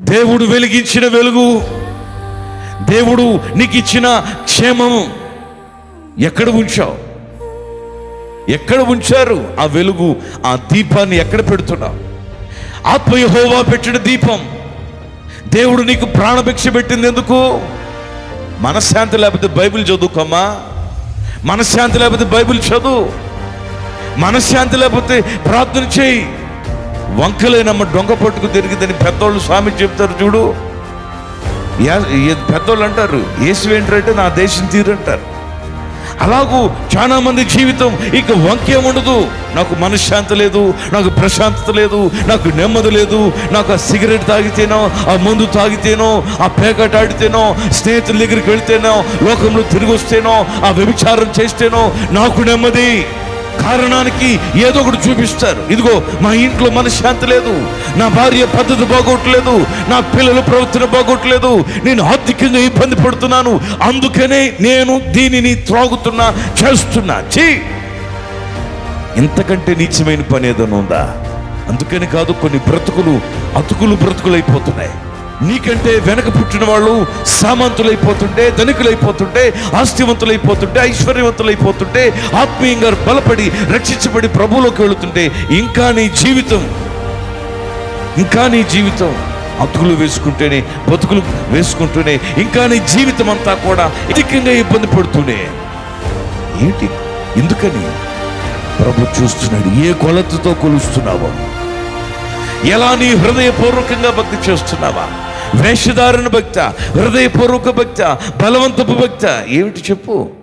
దేవుడు వెలిగించిన వెలుగు. దేవుడు నీకు ఇచ్చిన క్షేమము ఎక్కడ ఉంచావు? ఎక్కడ ఉంచారు? ఆ వెలుగు ఆ దీపాన్ని ఎక్కడ పెడుతున్నావు? ఆత్మయహోవా పెట్టిన దీపం. దేవుడు నీకు ప్రాణభిక్ష పెట్టింది ఎందుకు? మనశ్శాంతి లేకపోతే బైబిల్ చదువుకోమ్మా. మనశ్శాంతి లేకపోతే బైబిల్ చదువు. మనశ్శాంతి లేకపోతే ప్రార్థన చేయి. వంకలేనమ్మ దొంగ పట్టుకు తిరిగిదని పెద్దోళ్ళు స్వామి చెప్తారు చూడు. పెద్దోళ్ళు అంటారు యేసు ఏంటంటే నా దేశం తీరంటారు. అలాగూ చాలా మంది జీవితం ఇక వంకేం ఉండదు. నాకు మనశ్శాంతి లేదు నాకు ప్రశాంతత లేదు నాకు నెమ్మది లేదు. నాకు ఆ సిగరెట్ తాగితేనో ఆ మందు తాగితేనో ఆ పేకట ఆడితేనో స్నేహితుల దగ్గరికి వెళ్తేనో లోకంలో తిరిగి వస్తేనో ఆ వ్యభిచారం చేస్తేనో నాకు నెమ్మది. కారణానికి ఏదో ఒకటి చూపిస్తారు. ఇదిగో మా ఇంట్లో మనశ్శాంతి లేదు. నా భార్య పద్ధతి బాగోట్లేదు. నా పిల్లల ప్రవర్తన బాగోట్లేదు. నేను ఆర్థికంగా ఇబ్బంది పడుతున్నాను. అందుకనే నేను దీనిని త్రాగుతున్నా చేస్తున్నా. చీ ఇంతకంటే నీచమైన పని ఏదైనా ఉందా? అందుకని కాదు కొన్ని బ్రతుకులు అతుకులు బ్రతుకులైపోతున్నాయి. నీకంటే వెనక పుట్టిన వాళ్ళు సామంతులైపోతుంటే ధనికులైపోతుంటే ఆస్తివంతులైపోతుంటే ఐశ్వర్యవంతులైపోతుంటే ఆత్మీయంగా బలపడి రక్షించబడి ప్రభువులోకి వెళుతుంటే ఇంకా నీ జీవితం ఇంకా నీ జీవితం అతుకులు వేసుకుంటేనే బతుకులు వేసుకుంటూనే ఇంకా నీ జీవితం అంతా కూడా అధికంగా ఇబ్బంది పడుతూనే. ఏంటి? ఎందుకని? ప్రభు చూస్తున్నాడు ఏ కొలతతో కొలుస్తున్నావో? ఎలా నీ హృదయపూర్వకంగా భక్తి చేస్తున్నావా? వేషధారణ భక్త హృదయపూర్వక భక్త బలవంతపు భక్త. ఏమిటి చెప్పు?